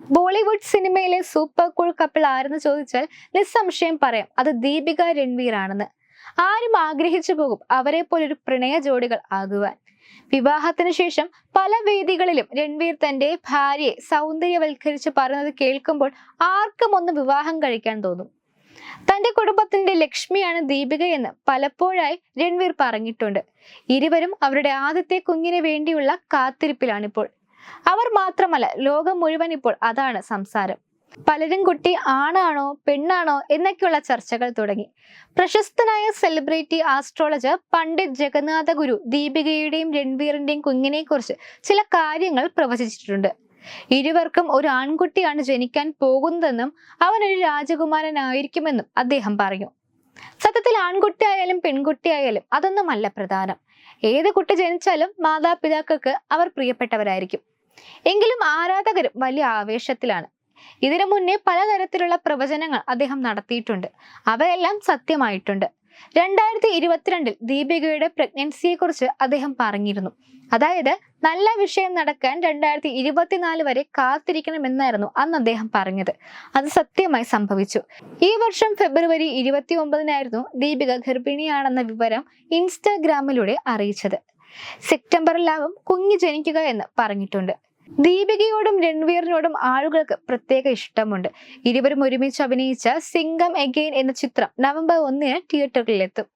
ബോളിവുഡ് സിനിമയിലെ super cool couple ആരെന്ന് ചോദിച്ചാൽ നിസ്സംശയം പറയാം അത് ദീപിക രൺവീർ ആണെന്ന് ആരും ആഗ്രഹിച്ചു പോകും അവരെ പോലൊരു പ്രണയ ജോഡികൾ ആകുവാൻ. വിവാഹത്തിന് ശേഷം പല വേദികളിലും രൺവീർ തന്റെ ഭാര്യയെ സൗന്ദര്യവൽക്കരിച്ച് പറയുന്നത് കേൾക്കുമ്പോൾ ആർക്കും ഒന്ന് വിവാഹം കഴിക്കാൻ തോന്നും. തന്റെ കുടുംബത്തിന്റെ ലക്ഷ്മിയാണ് ദീപിക എന്ന് പലപ്പോഴായി രൺവീർ പറഞ്ഞിട്ടുണ്ട്. ഇരുവരും അവരുടെ ആദ്യത്തെ കുഞ്ഞിന് വേണ്ടിയുള്ള കാത്തിരിപ്പിലാണിപ്പോൾ. അവർ മാത്രമല്ല ലോകം മുഴുവൻ ഇപ്പോൾ അതാണ് സംസാരം. പലരും കുട്ടി ആണാണോ പെണ്ണാണോ എന്നൊക്കെയുള്ള ചർച്ചകൾ തുടങ്ങി. പ്രശസ്തനായ സെലിബ്രിറ്റി ആസ്ട്രോളജർ പണ്ഡിറ്റ് ജഗന്നാഥ ഗുരു ദീപികയുടെയും രൺവീറിന്റെയും കുഞ്ഞിനെ കുറിച്ച് ചില കാര്യങ്ങൾ പ്രവചിച്ചിട്ടുണ്ട്. ഇരുവർക്കും ഒരു ആൺകുട്ടിയാണ് ജനിക്കാൻ പോകുന്നതെന്നും അവൻ ഒരു രാജകുമാരനായിരിക്കുമെന്നും അദ്ദേഹം പറഞ്ഞു. സത്യത്തിൽ ആൺകുട്ടിയായാലും പെൺകുട്ടിയായാലും അതൊന്നുമല്ല പ്രധാനം. ഏത് കുട്ടി ജനിച്ചാലും മാതാപിതാക്കൾക്ക് അവർ പ്രിയപ്പെട്ടവരായിരിക്കും. എങ്കിലും ആരാധകരും വലിയ ആവേശത്തിലാണ്. ഇതിനു മുന്നേ പലതരത്തിലുള്ള പ്രവചനങ്ങൾ അദ്ദേഹം നടത്തിയിട്ടുണ്ട്. അവയെല്ലാം സത്യമായിട്ടുണ്ട്. രണ്ടായിരത്തി ഇരുപത്തിരണ്ടിൽ ദീപികയുടെ പ്രഗ്നൻസിയെ കുറിച്ച് അദ്ദേഹം പറഞ്ഞിരുന്നു. അതായത് നല്ല വിഷയം നടക്കാൻ രണ്ടായിരത്തി ഇരുപത്തിനാല് വരെ കാത്തിരിക്കണമെന്നായിരുന്നു അന്ന് അദ്ദേഹം പറഞ്ഞത്. അത് സത്യമായി സംഭവിച്ചു. ഈ വർഷം ഫെബ്രുവരി ഇരുപത്തി ഒമ്പതിനായിരുന്നു ദീപിക ഗർഭിണിയാണെന്ന വിവരം ഇൻസ്റ്റാഗ്രാമിലൂടെ അറിയിച്ചത്. സെപ്റ്റംബറിലാവും കുഞ്ഞ് ജനിക്കുക എന്ന് പറഞ്ഞിട്ടുണ്ട്. ദീപികയോടും രൺവീറിനോടും ആളുകൾക്ക് പ്രത്യേക ഇഷ്ടമുണ്ട്. ഇരുവരും ഒരുമിച്ച് അഭിനയിച്ച സിംഗം എഗെയിൻ എന്ന ചിത്രം നവംബർ ഒന്നിന് തിയേറ്ററിലെത്തും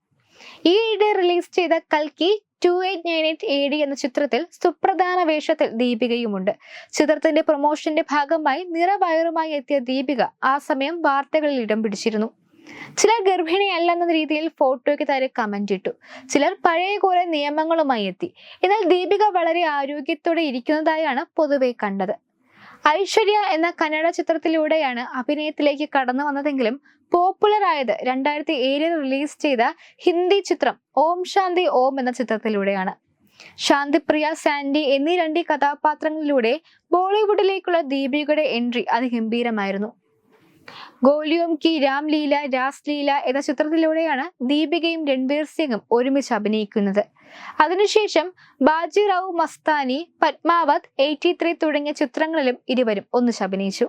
ഈയിടെ റിലീസ് ചെയ്ത കൽക്കി two eight nine eight A D എന്ന ചിത്രത്തിൽ സുപ്രധാന വേഷത്തിൽ ദീപികയുമുണ്ട്. ചിത്രത്തിന്റെ പ്രൊമോഷന്റെ ഭാഗമായി നിറവയറുമായി എത്തിയ ദീപിക ആ സമയം വാർത്തകളിൽ ഇടം പിടിച്ചിരുന്നു. ചിലർ ഗർഭിണിയല്ലെന്ന രീതിയിൽ ഫോട്ടോയ്ക്ക് താരെ കമന്റ് ഇട്ടു. ചിലർ പഴയ കുറെ നിയമങ്ങളുമായി എത്തി. എന്നാൽ ദീപിക വളരെ ആരോഗ്യത്തോടെ ഇരിക്കുന്നതായാണ് പൊതുവെ കണ്ടത്. ഐശ്വര്യ എന്ന കന്നഡ ചിത്രത്തിലൂടെയാണ് അഭിനയത്തിലേക്ക് കടന്നു വന്നതെങ്കിലും പോപ്പുലർ ആയത് രണ്ടായിരത്തി ഏഴിൽ റിലീസ് ചെയ്ത ഹിന്ദി ചിത്രം ഓം ശാന്തി ഓം എന്ന ചിത്രത്തിലൂടെയാണ്. ശാന്തിപ്രിയ സാൻഡി എന്നീ രണ്ട് കഥാപാത്രങ്ങളിലൂടെ ബോളിവുഡിലേക്കുള്ള ദീപികയുടെ എൻട്രി അതിഗംഭീരമായിരുന്നു. ഗോലിയോം കി രാംലീല രാസ്ലീല എന്ന ചിത്രത്തിലൂടെയാണ് ദീപികയും രൺവീർ സിംഗും ഒരുമിച്ച് അഭിനയിക്കുന്നത്. അതിനുശേഷം ബാജിറാവു മസ്താനി പത്മാവത് എയ്റ്റി ത്രീ തുടങ്ങിയ ചിത്രങ്ങളിലും ഇരുവരും ഒന്നിച്ച് അഭിനയിച്ചു.